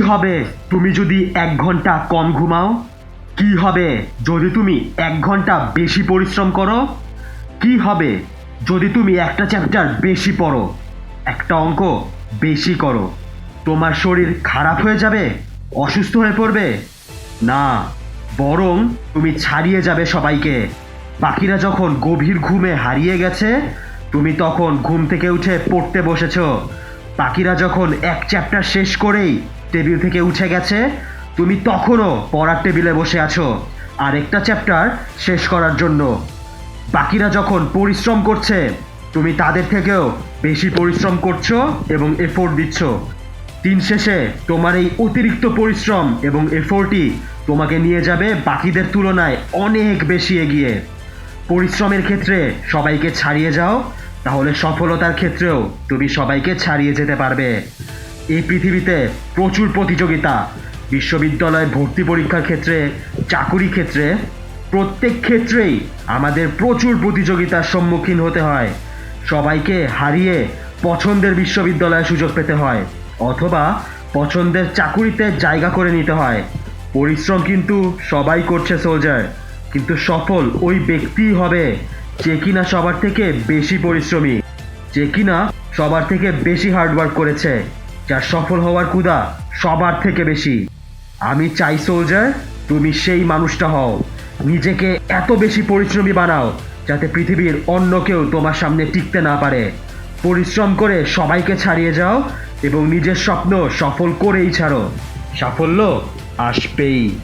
হবে? তুমি যদি এক ঘণ্টা কম ঘুমাও, কি হবে যদি তুমি এক ঘণ্টা বেশি পরিশ্রম করো? কি হবে যদি তুমি একটা চ্যাপ্টার বেশি পড়ো? একটা অঙ্ক বেশি করো। তোমার শরীর খারাপ হয়ে যাবে? অসুস্থ হয়ে পড়বে? না, বরং তুমি ছাড়িয়ে যাবে সবাইকে। বাকিরা যখন গভীর ঘুমে হারিয়ে গেছে, তুমি তখন ঘুম থেকে উঠে পড়তে বসেছো। বাকিরা যখন এক চ্যাপ্টার শেষ করেই টেবিল থেকে উঠে গেছে। তুমি তখনও পড়ার টেবিলে বসে আছো। আরেকটা চ্যাপ্টার শেষ করার জন্য। বাকিরা যখন পরিশ্রম করছে, তুমি তাদের থেকেও বেশি পরিশ্রম করছ এবং এফোর্ট দিচ্ছ। দিন শেষে তোমার এই অতিরিক্ত পরিশ্রম এবং এফোর্টই তোমাকে নিয়ে যাবে বাকিদের তুলনায় অনেক বেশি এগিয়ে। পরিশ্রমের ক্ষেত্রে সবাইকে ছাড়িয়ে যাও, তাহলে সফলতার ক্ষেত্রেও তুমি সবাইকে ছাড়িয়ে যেতে পারবে। এই পৃথিবীতে প্রচুর প্রতিযোগিতা। বিশ্ববিদ্যালয়ে ভর্তি পরীক্ষার ক্ষেত্রে, চাকুরি ক্ষেত্রে, প্রত্যেক ক্ষেত্রেই আমাদের প্রচুর প্রতিযোগিতার সম্মুখীন হতে হয়। সবাইকে হারিয়ে পছন্দের বিশ্ববিদ্যালয়ে সুযোগ পেতে হয়, অথবা পছন্দের চাকুরিতে জায়গা করে নিতে হয়। পরিশ্রম কিন্তু সবাই করছে সোলজার কিন্তু সফল ওই ব্যক্তিই হবে যে কিনা সবার থেকে বেশি পরিশ্রমী, যে কিনা সবার থেকে বেশি হার্ডওয়ার্ক করেছে। যার সফল হওয়ার ক্ষুদা সবার থেকে বেশি। আমি চাই, সোলজার, তুমি সেই মানুষটা হও। নিজেকে এত বেশি পরিশ্রমী বানাও, যাতে পৃথিবীর অন্য কেউ তোমার সামনে টিকতে না পারে। পরিশ্রম করে সবাইকে ছাড়িয়ে যাও এবং নিজের স্বপ্ন সফল করেই ছাড়ো। সাফল্য আসবেই।